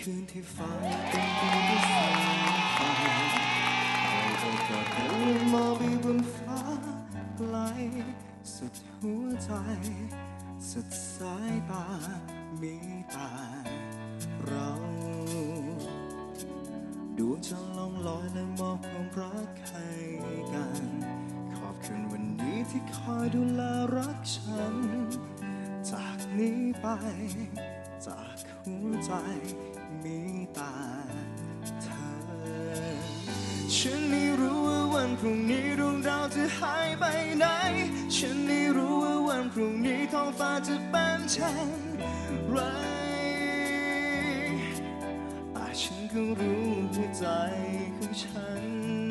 คืนที่ฟ้าเป็นดวงที่แสงไฟเราจะกอดกันมองไปบนฟ้าไกลสุดหัวใจ สุดสายตามีตาเราดวงจันทร์ล่องลอยและมอบความรักให้กัน ขอบคุณวันนี้ที่คอยดูแลรักฉัน จากนี้ไป จากหัวใจ มีแตาเธอ ฉันไม่รู้ว่าวันพรุ่งนี้ดวงดาวจะหายไปไหน ฉันไม่รู้ว่าวันพรุ่งนี้ท้องฟ้าจะเป็นเช่นไรแต่ฉันก็รู้หัวใจของฉัน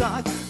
น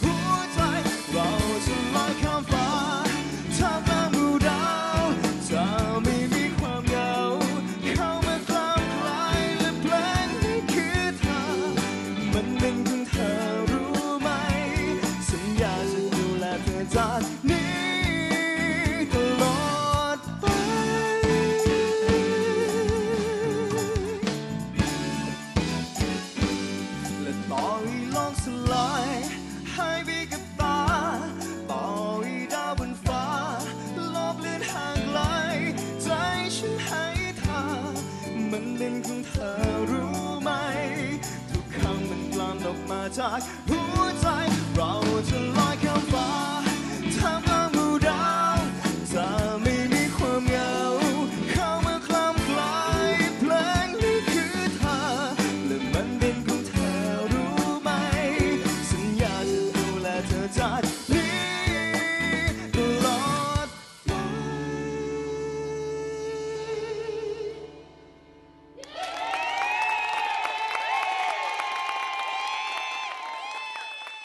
มาจากหัวใจเราจะ